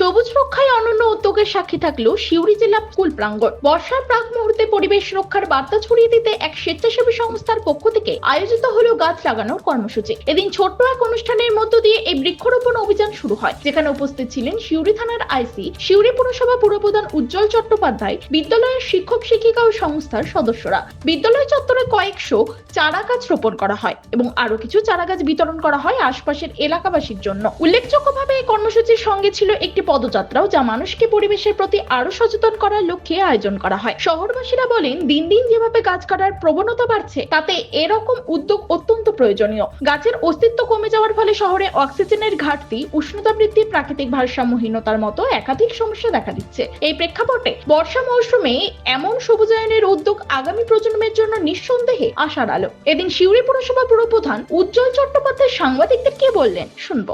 সবুজ রক্ষায় অনন্য উদ্যোগের সাক্ষী থাকল সিউড়ি জেলা স্কুল প্রাঙ্গণ। বর্ষার প্রাক মুহূর্তে পরিবেশ রক্ষার বার্তা ছড়িয়ে দিতে এক স্বেচ্ছাসেবী সংস্থার পক্ষ থেকে আয়োজিত হলো গাছ লাগানোর কর্মসূচি। এদিন ছোট্ট এক অনুষ্ঠানের মধ্য দিয়ে এই বৃক্ষরোপণ অভিযান শুরু হয়। যেখানে উপস্থিত ছিলেন সিউড়ি থানার আইসি, সিউড়ি পুরসভা পুরপ্রধান উজ্জ্বল চট্টোপাধ্যায়, বিদ্যালয়ের শিক্ষক শিক্ষিকা ও সংস্থার সদস্যরা। বিদ্যালয় চত্বরে কয়েকশো চারা গাছ রোপণ করা হয় এবং আরও কিছু চারা গাছ বিতরণ করা হয় আশপাশের এলাকাবাসীর জন্য। উল্লেখযোগ্যভাবে এই কর্মসূচির সঙ্গে ছিল একটি পদযাত্রাও যা মানুষকে পরিবেশের প্রতি আরও সচেতন করার লক্ষ্যে আয়োজন করা হয়। শহরবাসীরা বলেন, দিন দিন যেভাবে গাছ কাটার প্রবণতা বাড়ছে, তাতে এরকম উদ্যোগ অত্যন্ত প্রয়োজনীয়। গাছের অস্তিত্ব কমে যাওয়ার ফলে শহরে অক্সিজেনের ঘাটতি, উষ্ণতা বৃদ্ধি প্রাকৃতিক ভারসাম্যহীনতার মতো একাধিক সমস্যা দেখা দিচ্ছে। এই প্রেক্ষাপটে বর্ষা মৌসুমে এমন সবুজায়নের উদ্যোগ আগামী প্রজন্মের জন্য নিঃসন্দেহে আশার আলো। এদিন সিউড়ি পুরসভা পুরপ্রধান উজ্জ্বল চট্টোপাধ্যায় সাংবাদিকদের কি বললেন? শুনব।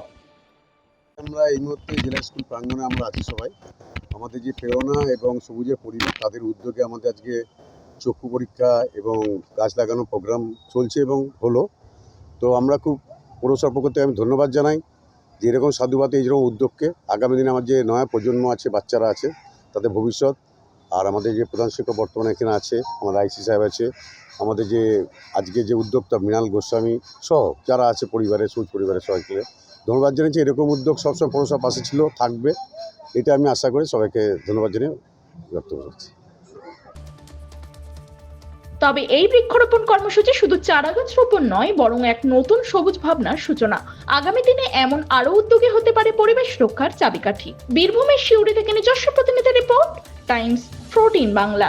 আমরা এই মুহূর্তে জেলা স্কুল প্রাঙ্গণে আমরা আছি সবাই। আমাদের যে প্রেরণা এবং সবুজের পরিবেশ, তাদের উদ্যোগে আমাদের আজকে চক্ষু পরীক্ষা এবং গাছ লাগানো প্রোগ্রাম চলছে এবং হলো। তো আমরা খুব পৌরসভার পক্ষ থেকে আমি ধন্যবাদ জানাই যে এরকম সাধুবাদ, এই যেরকম উদ্যোগকে আগামী দিনে আমার যে নয়া প্রজন্ম আছে, বাচ্চারা আছে, তাদের ভবিষ্যৎ আর আমাদের যে প্রধান শিক্ষক বর্তমানে এখানে আছে আমাদের আইসি সাহেব আছে, আমাদের যে আজকে যে উদ্যোক্তা মৃণাল গোস্বামী সহ যারা আছে পরিবারের সুচ পরিবারের সবাইকে ধন্যবাদ জানাচ্ছি এরকম উদ্যোগ সবসময় পৌরসভা পাশে ছিল, থাকবে। এটা আমি আশা করি সবাইকে ধন্যবাদ জানিয়ে বক্তব্য করছি। তবে এই বৃক্ষরোপণ কর্মসূচি শুধু চারা গাছ রোপণ নয়, বরং এক নতুন সবুজ ভাবনার সূচনা। আগামী দিনে এমন আরও উদ্যোগে হতে পারে পরিবেশ রক্ষার চাবিকাঠি। বীরভূমের শিউড়ি থেকে নিজস্ব প্রতিনিধি রিপোর্ট, টাইমস ফোরটিন বাংলা।